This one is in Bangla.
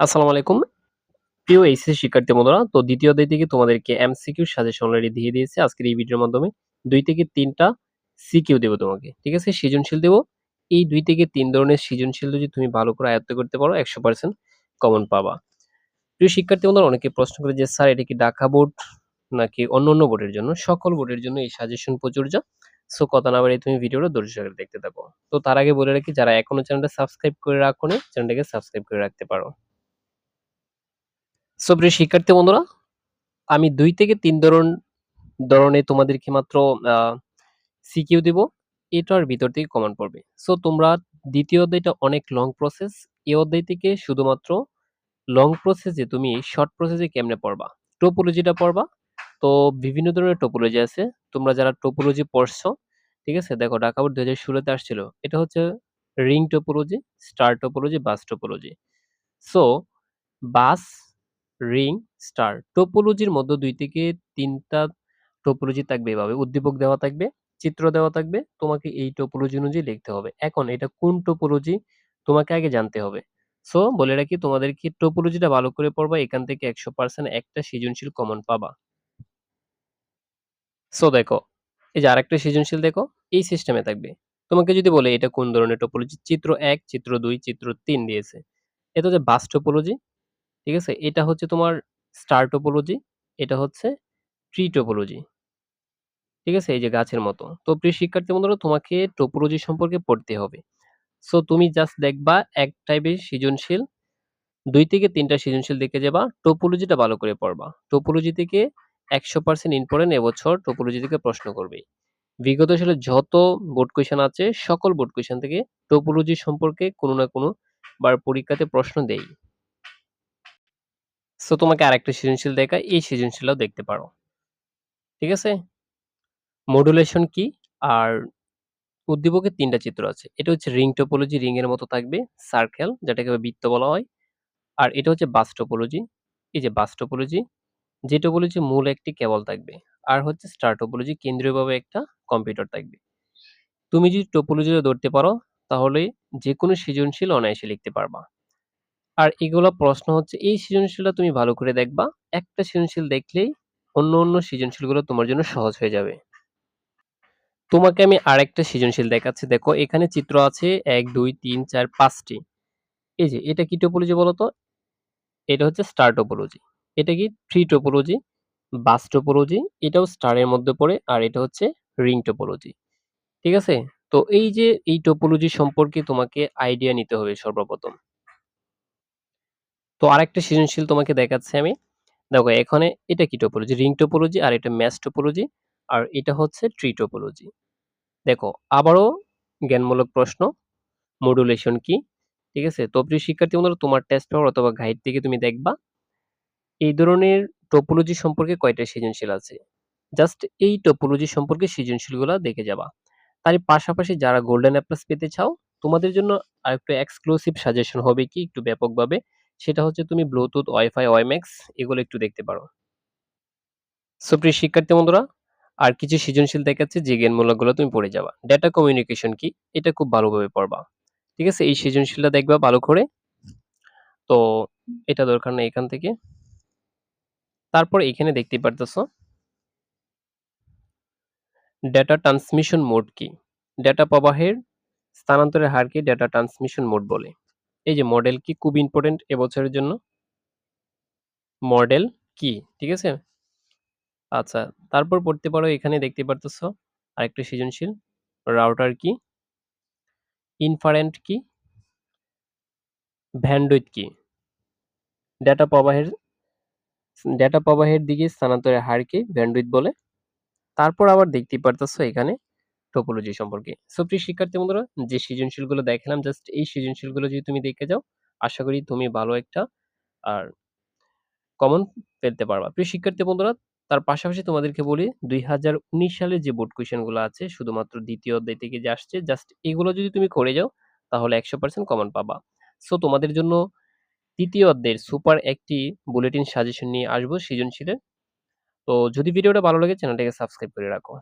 আসসালামু আলাইকুম। প্রিয় এইচএসসি শিক্ষার্থী বন্ধুরা, তো দ্বিতীয় অধ্যায় থেকে তোমাদেরকে এমসিকিউ সাজেশন অলরেডি দিয়ে দিয়েছি আজকের এই ভিডিওর মাধ্যমে। দুই থেকে তিনটা সিকিউ দেব তোমাকে। ঠিক আছে? সৃজনশীল দেব। এই দুই থেকে তিন ধরনের সৃজনশীল যদি তুমি ভালো করে আয়ত্ত করতে পারো ১০০% কমন পাবা। প্রিয় শিক্ষার্থী বন্ধুরা অনেকে প্রশ্ন করে যে স্যার এটা কি ঢাকা বোর্ড নাকি অন্য অন্যান্য বোর্ডের জন্য? সকল বোর্ডের জন্য এই সাজেশন প্রযোজ্য। সো কথা না বাড়িয়ে তুমি ভিডিওটা ধৈর্য সহকারে দেখতে থাকো। তো তার আগে বলে রাখি যারা এখনও চ্যানেলটা সাবস্ক্রাইব করে রাখোনি, চ্যানেলটাকে সাবস্ক্রাইব করে রাখতে পারো। সো প্রিয় শিক্ষার্থী বন্ধুরা, আমি দুই থেকে তিন ধরন ধরনের তোমাদেরকে মাত্র সিকিউ দিব। এটার ভিতর থেকে কমন পড়বে। সো তোমরা দ্বিতীয় অধ্যায়টা অনেক লং প্রসেস। এই অধ্যায় থেকে শুধুমাত্র লং প্রসেসে তুমি শর্ট প্রসেসে কেমনে পড়বা? টোপোলজিটা পড়বা। তো বিভিন্ন ধরনের টোপোলজি আছে। তোমরা যারা টোপোলজি পড়ছো, ঠিক আছে? দেখো ঢাকা বোর্ড ২০১৬ তে আসছিল। এটা হচ্ছে ring topology, star topology, bus topology. So bus, ring, star টোপোলজির মধ্যে দুই থেকে তিনটা টোপোলজি থাকবে এভাবে। উদ্দীপক দেওয়া থাকবে, চিত্র দেওয়া থাকবে। তোমাকে এই টোপোলজি অনুযায়ী লিখতে হবে। এখন এটা কোন টোপোলজি তোমাকে আগে জানতে হবে। সো বলে রাখি তোমাদের তোমাদেরকে টোপোলজিটা ভালো করে পড়বা। এখান থেকে ১০০% একটা সৃজনশীল কমন পাবা। সো দেখো, এই যে আরেকটা সৃজনশীল দেখো, এই সিস্টেমে থাকবে। তোমাকে যদি বলে এটা কোন ধরনের টোপোলজি? চিত্র এক চিত্র দুই চিত্র তিন দিয়েছে। এটা হচ্ছে বাস টোপোলজি। ঠিক আছে? এটা হচ্ছে তোমার স্টার টোপোলজি, এটা হচ্ছে ট্রি টোপোলজি। ঠিক আছে? এই যে গাছের মতো। তো প্রিয় শিক্ষার্থী বন্ধুরা তোমাকে টোপোলজি সম্পর্কে পড়তে হবে। সো তুমি জাস্ট দেখবা এক টাইপের সৃজনশীল দুই থেকে তিনটা সৃজনশীল দেখে যাবা। টোপোলজিটা ভালো করে পড়বা। টোপোলজি থেকে একশো পার্সেন্ট ইম্পর্টেন্ট এবছর টোপোলজি থেকে প্রশ্ন করবে বিগত সালে যত বোর্ড কোয়েশ্চেন আছে সকল বোর্ড কোয়েশ্চেন থেকে টোপোলজি সম্পর্কে কোনো না কোনো বার পরীক্ষাতে প্রশ্ন দেয়। সো তোমাকে আরেকটা সৃজনশীল দেখাই, এই সৃজনশীলটাও দেখতে পারো। ঠিক আছে? মডুলেশন কি? আর উদ্দীপকের ৩ টা চিত্র আছে। এটা হচ্ছে রিং টোপোলজি, রিং এর মতো থাকবে। সার্কেল যেটাকে বৃত্ত বলা হয়। আর এটা হচ্ছে বাস টোপোলজি। এই যে বাস টোপোলজি, যে টোপোলজি মূল একটি কেবল থাকবে। আর হচ্ছে স্টার টোপোলজি কেন্দ্রীয়ভাবে একটা কম্পিউটার থাকবে। তুমি যদি টোপোলজিটা ধরতে পারো তাহলে যেকোনো সৃজনশীল অনায়াসে লিখতে পারবা। আর এগুলা প্রশ্ন হচ্ছে এই সৃজনশীলটা তুমি ভালো করে দেখবা। একটা সৃজনশীল দেখলেই অন্য, অন্য সৃজনশীলগুলো তোমার জন্য সহজ হয়ে যাবে। তোমাকে আমি আরেকটা সৃজনশীল দেখাচ্ছি। দেখো এখানে চিত্র আছে ১, ২, ৩, ৪, ৫ টি। এই যে এটা কি টোপোলজি বলতো এটা হচ্ছে স্টার টোপোলজি। এটা কি ট্রি টোপোলজি, বাস টোপোলজি, এটাও স্টারের মধ্যে পড়ে আর এটা হচ্ছে রিং টোপোলজি। ঠিক আছে? তো এই যে এই টোপোলজি সম্পর্কে তোমাকে আইডিয়া নিতে হবে সর্বপ্রথম। তো আরেকটা সৃজনশীল তোমাকে দেখাচ্ছি আমি। দেখো এখানে এটা কি টোপোলজি? রিং টোপোলজি আর এটা ম্যাচ টোপোলজি আর এটা হচ্ছে ট্রি টোপোলজি। দেখো আবারও জ্ঞানমূলক প্রশ্ন, মডুলেশন কি? ঠিক আছে? তো প্রিয় শিক্ষার্থী বন্ধুরা তোমার টেস্ট পেপার অথবা গাইড থেকে তুমি দেখবা এই ধরনের টোপোলজি সম্পর্কে কয়টা সৃজনশীল আছে। জাস্ট এই টোপোলজি সম্পর্কে সৃজনশীলগুলা দেখে যাবা। তার পাশাপাশি যারা গোল্ডেন এ প্লাস পেতে চাও, তোমাদের জন্য আরেকটু এক্সক্লুসিভ সাজেশন হবে কি একটু ব্যাপকভাবে। সেটা হচ্ছে তুমি ব্লুটুথ, ওয়াইফাই, ওয়াইম্যাক্স এগুলো একটু দেখতে পারো। সো প্রিয় শিক্ষার্থী বন্ধুরা, আর কিছু সৃজনশীল দেখাচ্ছে যে জ্ঞানমূলকগুলো তুমি পড়ে যাবা। ডেটা কমিউনিকেশন কি? এটা খুব ভালোভাবে পড়বা। ঠিক আছে? এই সৃজনশীলটা দেখবা ভালো করে। তো এটা দরকার নেই এখান থেকে। তারপর এখানে দেখতেই পারতেছো ডেটা ট্রান্সমিশন মোড কি? ডেটা প্রবাহের স্থানান্তরের হারকে ডেটা ট্রান্সমিশন মোড বলে। এই যে মডেল কি খুব ইম্পোর্টেন্ট এবছরের জন্য। মডেল কি? ঠিক আছে? আচ্ছা, তারপর পড়তে পারো এখানে দেখতে পারতেছো আরেকটা সৃজনশীল। রাউটার কি? ইনফারেন্ট কি? ব্যান্ডউইথ কি? ডেটা প্রবাহের ডেটা প্রবাহের দিকে স্থানান্তরের হারকে ব্যান্ডউইথ বলে। তারপর আবার দেখতে পারতেছো এখানে টোপোলজি সম্পর্কে। সো প্রিয় শিক্ষার্থী বন্ধুরা যে সৃজনশীলগুলো দেখালাম জাস্ট এই সৃজনশীলগুলো যদি তুমি দেখে যাও, আশা করি তুমি ভালো একটা আর কমন পেতে পারবা। প্রিয় শিক্ষার্থী বন্ধুরা তার পাশাপাশি তোমাদেরকে বলি ২০১৯ সালে যে বোর্ড কোয়েশ্চেনগুলো আছে শুধুমাত্র দ্বিতীয় অধ্যায় থেকে যে আসছে জাস্ট এগুলো যদি তুমি করে যাও তাহলে ১০০% কমন পাবা। সো তোমাদের জন্য তৃতীয় অধ্যায়ের সুপার একটি বুলেটিন সাজেশন নিয়ে আসব সৃজনশীলের। তো যদি ভিডিওটা ভালো লাগে চ্যানেলটাকে সাবস্ক্রাইব করে রাখো।